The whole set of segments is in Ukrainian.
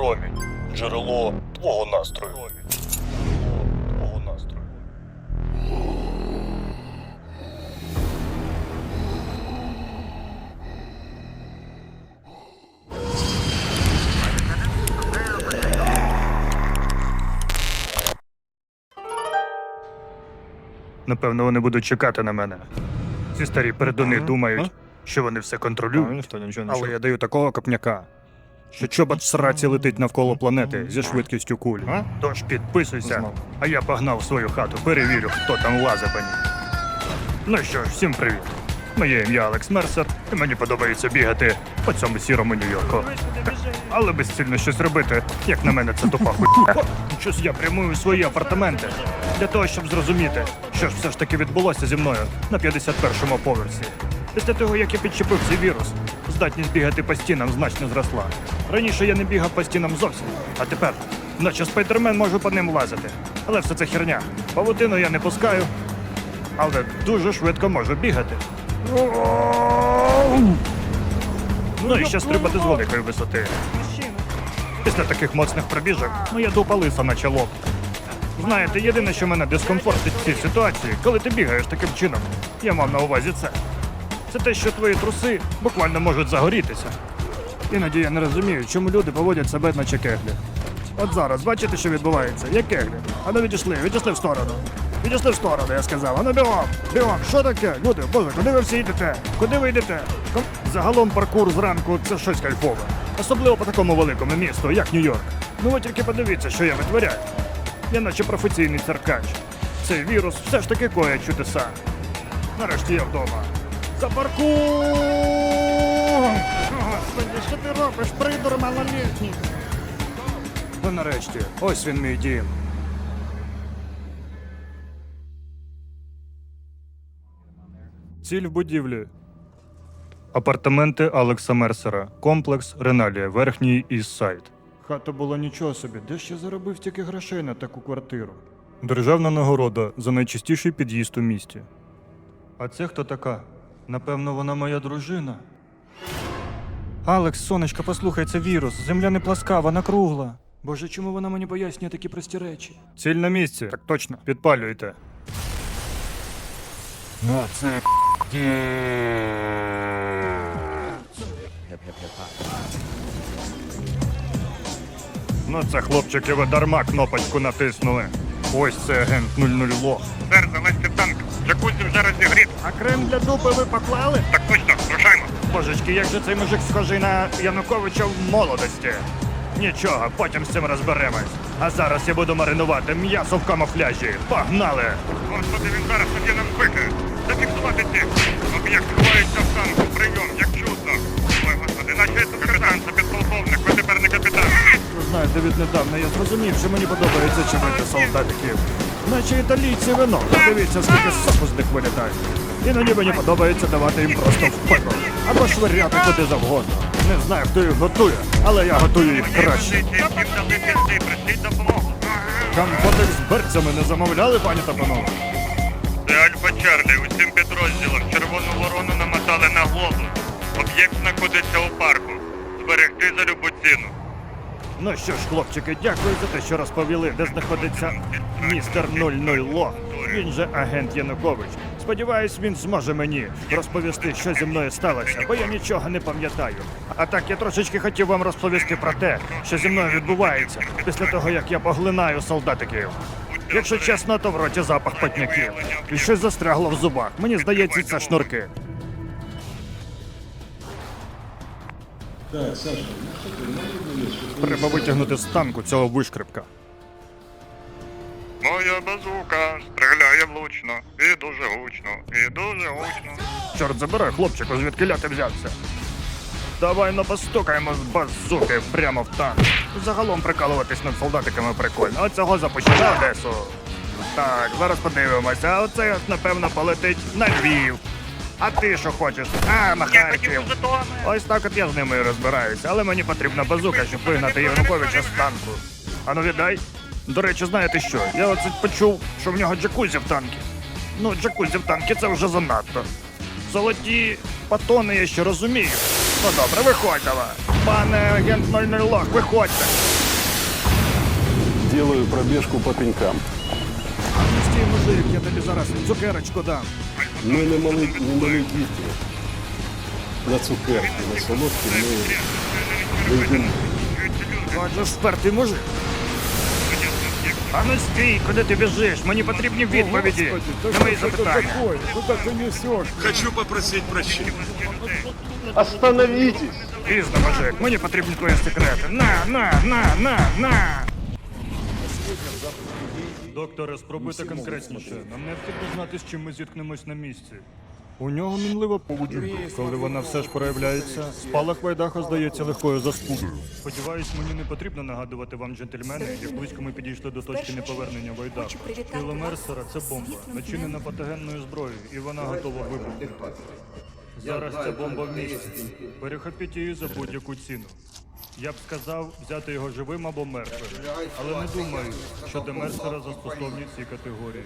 Промінь. Джерело твого настрою. Джерело твого настрою. Напевно, вони будуть чекати на мене. Ці старі передуни думають, що вони все А, контролюють. ніхто нічого не Але я даю такого копняка, що чобот сраці летить навколо планети зі швидкістю кулі. А? Тож підписуйся, Знав. а я погнав свою хату, перевірю, хто там лазить по ній. Ну що ж, всім привіт. Моє ім'я Алекс Мерсер, і мені подобається бігати по цьому сірому Нью-Йорку. Але безцільно щось робити, як на мене, це тупа хуйня. Щось я прямую свої апартаменти для того, щоб зрозуміти, що ж все ж таки відбулося зі мною на 51-му поверсі. Після того, як я підчепив цей вірус, здатність бігати по стінам значно зросла. Раніше я не бігав по стінам зовсім, а тепер, наче спайдермен, можу по ним лазити. Але все це херня. Павутину я не пускаю, але дуже швидко можу бігати. Ну і ще стрибати з великої висоти. Після таких моцних пробіжок моя дупа лиса наче лоб. Знаєте, єдине, що мене дискомфортить в цій ситуації, коли ти бігаєш таким чином, я мав на увазі це. Це те, що твої труси буквально можуть загорітися. Іноді я не розумію, чому люди поводять себе наче кеглі. От зараз, бачите, що відбувається? Є кеглі. А ну відійшли, відійшли в сторону. Відійшли в сторону, я сказав. А ну бігом, бігом, що таке? Люди, боже, куди ви всі йдете? Куди ви йдете? Ком- Загалом паркур зранку це щось кайфове. Особливо по такому великому місту, як Нью-Йорк. Ну ви тільки подивіться, що я витворяю. Я наче професійний циркач. Цей вірус все ж таки коє чудеса. Нарешті я вдома. За! Господи, що ти робиш, придур малолітній? Ну нарешті, ось він мій дім. Ціль в будівлі. Апартаменти Алекса Мерсера. Комплекс Реналія, верхній Іссайд. Хата була нічого собі. Де ж я заробив стільки грошей на таку квартиру? Державна нагорода за найчастіший під'їзд у місті. А це хто така? Напевно, вона моя дружина. Алекс, сонечко, послухай, це вірус. Земля не пласка, вона кругла. Боже, чому вона мені пояснює такі прості речі? Ціль на місці. Так точно. Підпалюйте. Ну, це Ну це хлопчики, ви дарма кнопочку натиснули. Ось це агент 00 лох. Танк. Джакузі вже розігріт. А крем для дупи ви поклали? Так точно, рушаймо. Божечки, як же цей мужик схожий на Януковича в молодості. Нічого, потім з цим розберемось. А зараз я буду маринувати м'ясо в камуфляжі. Погнали! Господи, він зараз тоді нам пике. Зафіксувати ці. Об'єкт ховається в танку. Прийом, як чудно. Ой, господи, наче це капітан, це підполковник, ви тепер не капітан. Ви знаєте, віднедавна я зрозумів, що мені подобається чимити солдатиків. Наче італійці вино. Подивіться, скільки соку з них вилітає. Іноді мені подобається давати їм просто в пекло. Або швиряти куди завгодно. Не знаю, хто їх готує, але я готую їх краще. Компотик з берцями не замовляли, пані та панове? Це Альфа Чарлі, усім підрозділам. Червону ворону намотали на глобус. Об'єкт знаходиться у парку. Зберегти за любу ціну. Ну що ж, хлопчики, дякую за те, що розповіли, де знаходиться містер 00 Лох. Він же агент Янукович. Сподіваюсь, він зможе мені розповісти, що зі мною сталося, бо я нічого не пам'ятаю. А так я трошечки хотів вам розповісти про те, що зі мною відбувається після того, як я поглинаю солдатиків. Якщо чесно, то в роті запах потняків. І щось застрягло в зубах. Мені здається, це шнурки. Треба витягнути з танку цього вишкрипка. Моя базука стріляє влучно і дуже гучно, і дуже гучно. Чорт забирай, хлопчику, звідки ляти взявся. Давай ну постукаємо з базуки прямо в танк. Загалом прикалуватись над солдатиками прикольно. А цього запущено на Одесу. Так, зараз подивимося. От, напевно, полетить на Львів. А ти що хочеш? А, на Я хотів Харків. Ось так от я з ними і розбираюся, але мені потрібна базука, щоб вигнати Януковича з танку. Ану віддай. До речі, знаєте що? Я оце почув, що в нього джакузі в танкі. Ну, джакузі в танкі це вже занадто. Золоті патони я ще розумію. Ну добре, виходь давай. Пане агент 00 Лох, виходьте. сделаю пробежку по пенькам. Ну стій, мужик, я тобі зараз цукерочку дам. Ми не мали, не мали діти. На цукерки, на солодкі ми вийдемо. Отже, спертий мужик. А ну стій, куди ти біжиш? Мені потрібні відповіді на мої запитання. Куда ты несешь? Хочу попросить прощения. Остановитесь! Пізно, мужик, мені потрібні твої секрети. На, на, на, на, на. Докторе, спробуйте конкретніше. Нам необхідно знати, з чим ми зіткнемось на місці. У нього мінлива поведінка. Коли вона все ж проявляється, спалах Вайдаха здається легкою заспудою. Сподіваюсь, мені не потрібно нагадувати вам, джентльмени, як близько ми підійшли до точки неповернення Вайдаха. Тіло Мерсера це бомба, начинена патогенною зброєю, і вона готова вибухнути. Зараз ця бомба в місті. Перехопіть її за будь-яку ціну. Я б сказав взяти його живим або мертвим, але не думаю, що до Мерсера застосовні ці категорії.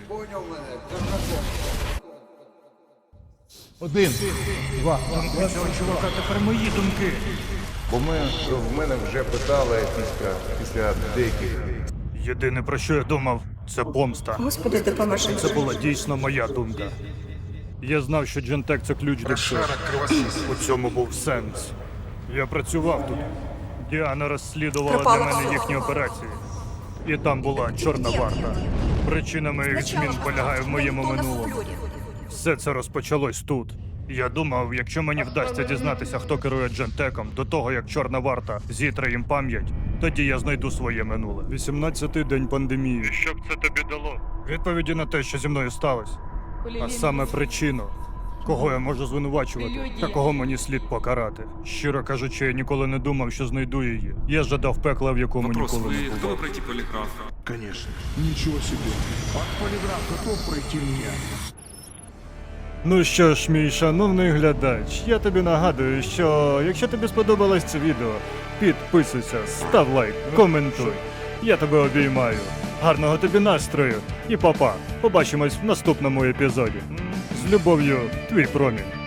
Один, два. Цього чувака тепер мої думки. Бо ми в мене вже питали після, після деяких. Єдине про що я думав, це помста. Господи, допоможи. Це була дійсно моя думка. Я знав, що Джентек це ключ до всього. У цьому був сенс. Я працював тут. Діана розслідувала для Пропала. мене їхні операції. І там була чорна варта. Причина моїх змін полягає в моєму минулому. Все це розпочалось тут. Я думав, якщо мені вдасться дізнатися, хто керує Джентеком до того, як чорна варта зітре їм пам'ять, тоді я знайду своє минуле. 18-й день пандемії. Що б це тобі дало? Відповіді на те, що зі мною сталося. А саме причину, кого я можу звинувачувати, та кого мені слід покарати. Щиро кажучи, я ніколи не думав, що знайду її. Я жадав пекла, в якому Вопрос, ніколи не вы був. готовы пройти полиграф? Конечно. Ничего себе. А полиграф готов пройти мне? Ну що ж, мій шановний глядач, я тобі нагадую, що якщо тобі сподобалось це відео, підписуйся, став лайк, коментуй. Я тебе обіймаю. Гарного тобі настрою і папа. Побачимось в наступному епізоді. Любов'ю, твій промінь.